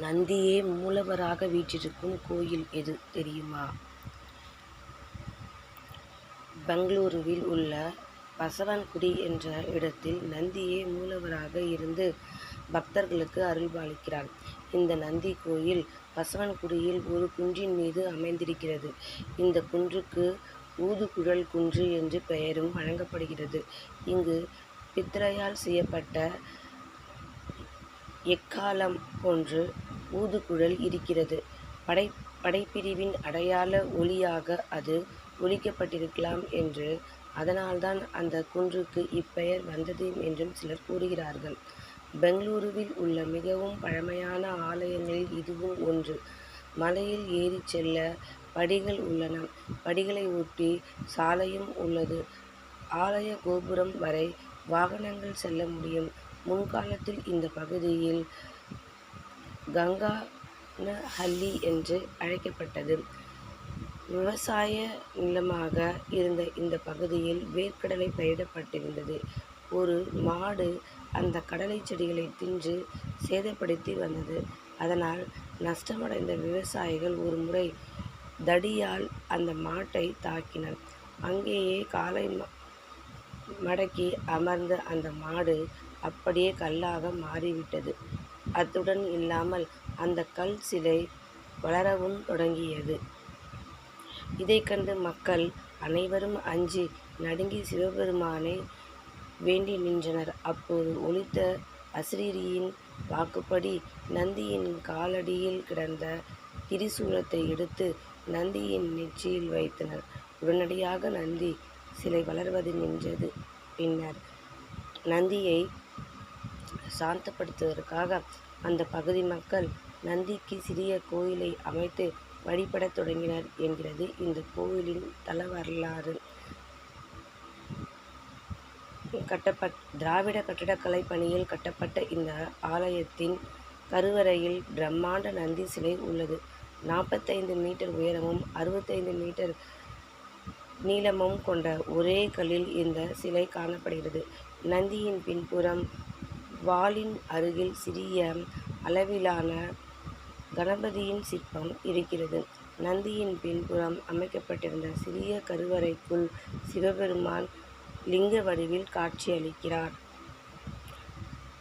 நந்தியே மூலவராக வீற்றிருக்கும் கோயில் எது தெரியுமா? பெங்களூருவில் உள்ள பசவன்குடி என்ற இடத்தில் நந்தியே மூலவராக இருந்து பக்தர்களுக்கு அருள்பாலிக்கிறார். இந்த நந்தி கோயில் பசவன்குடியில் ஒரு குன்றின் மீது அமைந்திருக்கிறது. இந்த குன்றுக்கு ஊதுகுழல் குன்று என்று பெயரும் வழங்கப்படுகிறது. இங்கு பித்ரையால் செய்யப்பட்ட எக்காலம் போன்று ஊதுகுழல் இருக்கிறது. படை படைப்பிரிவின் அடையாள ஒலியாக அது ஒலிக்கப்பட்டிருக்கலாம் என்று அதனால்தான் அந்த குன்றுக்கு இப்பெயர் வந்தது என்றும் சிலர் கூறுகிறார்கள். பெங்களூருவில் உள்ள மிகவும் பழமையான ஆலயங்களில் இதுவும் ஒன்று. மலையில் ஏறிச் செல்ல படிகள் உள்ளன. படிகளை ஒட்டி சாலையும் உள்ளது. ஆலய கோபுரம் வரை வாகனங்கள் செல்ல முடியும். முன்காலத்தில் இந்த பகுதியில் கங்கனஹள்ளி என்று அழைக்கப்பட்டது. விவசாய நிலமாக இருந்த இந்த பகுதியில் வேர்க்கடலை பயிரிடப்பட்டிருந்தது. ஒரு மாடு அந்த கடலைச் செடிகளை தின்று சேதப்படுத்தி வந்தது. அதனால் நஷ்டமடைந்த விவசாயிகள் ஒரு முறை தடியால் அந்த மாட்டை தாக்கினர். அங்கேயே காலை மடக்கி அமர்ந்த அந்த மாடு அப்படியே கல்லாக மாறிவிட்டது. அத்துடன் இல்லாமல் அந்த கல் சிலை வளரவும் தொடங்கியது. இதை கண்டு மக்கள் அனைவரும் அஞ்சி நடுங்கி சிவபெருமானை வேண்டி நின்றனர். அப்போது ஒளித்த அசிரீரியின் வாக்குப்படி நந்தியின் காலடியில் கிடந்த திரிசூலத்தை எடுத்து நந்தியின் நெற்றியில் வைத்தனர். உடனடியாக நந்தி சிலை வளர்வது நின்றது. பின்னர் நந்தியை சாந்தப்படுத்துவதற்காக அந்த பகுதி மக்கள் நந்திக்கு சிறிய கோயிலை அமைத்து வழிபடத் தொடங்கினர் என்கிறது இந்த கோயிலின் கட்டப்பட் திராவிட கட்டடக்கலை பணியில் கட்டப்பட்ட இந்த ஆலயத்தின் கருவறையில் பிரம்மாண்ட நந்தி சிலை உள்ளது. நாற்பத்தைந்து மீட்டர் உயரமும் அறுபத்தைந்து மீட்டர் நீளமும் கொண்ட ஒரே கல்லில் இந்த சிலை காணப்படுகிறது. நந்தியின் பின்புறம் வாலின் அருகில் சிறிய அளவிலான கணபதியின் சிற்பம் இருக்கிறது. நந்தியின் பின்புறம் அமைக்கப்பட்டிருந்த சிறிய கருவறைக்குள் சிவபெருமான் லிங்க வடிவில் காட்சியளிக்கிறார்.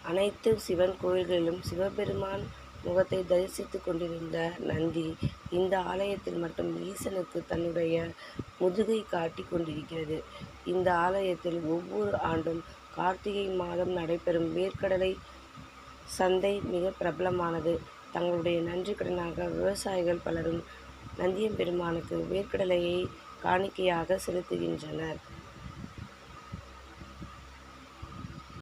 அனைத்து சிவன் கோயில்களிலும் சிவபெருமான் முகத்தை தரிசித்துக் கொண்டிருந்த நந்தி இந்த ஆலயத்தில் மட்டும் ஈசனுக்கு தன்னுடைய முதுகை காட்டிக் கொண்டிருக்கிறது. இந்த ஆலயத்தில் ஒவ்வொரு ஆண்டும் கார்த்திகை மாதம் நடைபெறும் வேர்க்கடலை சந்தை மிக பிரபலமானது. தங்களுடைய நன்றிக்கடனாக விவசாயிகள் பலரும் நந்தியெம்பெருமானுக்கு வேர்க்கடலையை காணிக்கையாக செலுத்துகின்றனர்.